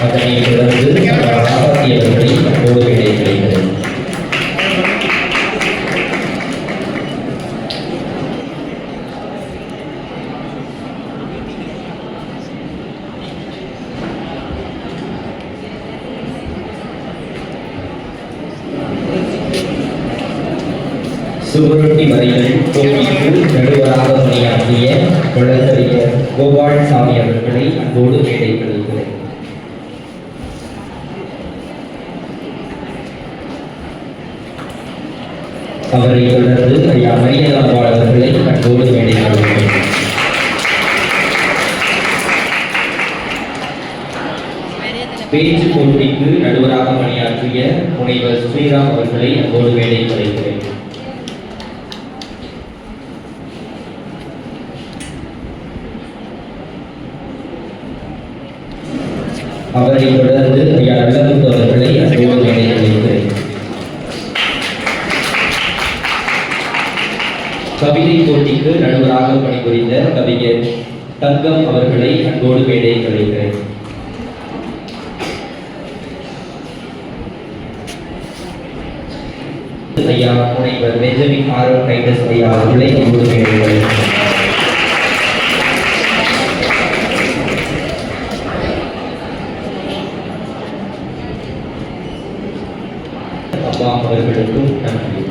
அதனை தொடர்ந்து ராசாத்தி அவர்களை அன்போடு இடைக்கிறது சுவரொட்டி கோவிலுக்கு நடுவராக பணியாற்றிய வழக்கறிஞர் கோபால் சாமி அவர்களை அன்போடு மேடைப்படுகிறேன் அவரை தொடர்ந்து ஐயா மரியதாம்பாள் அவர்களை வேண்டிக் மேடைப்படுகிறேன் பேச்சு போட்டிக்கு நடுவராக பணியாற்றிய முனைவர் ஸ்ரீராம் அவர்களை அன்போடு குறைக்கிறேன் அவரை தொடர்ந்து ஐயா நல்லமுத்து அவர்களை கவிதை போட்டிக்கு நடுவராக பணிபுரிந்த கவிஞர் தங்கம் அவர்களை அன்போடு மேடையில் வைக்கிறேன் ஐயா முனைவர் பெஞ்சமின் ஆரோன் ஐயா அவர்களை அன்போடு மேடையில் அவர்களுக்கும் நன்றி.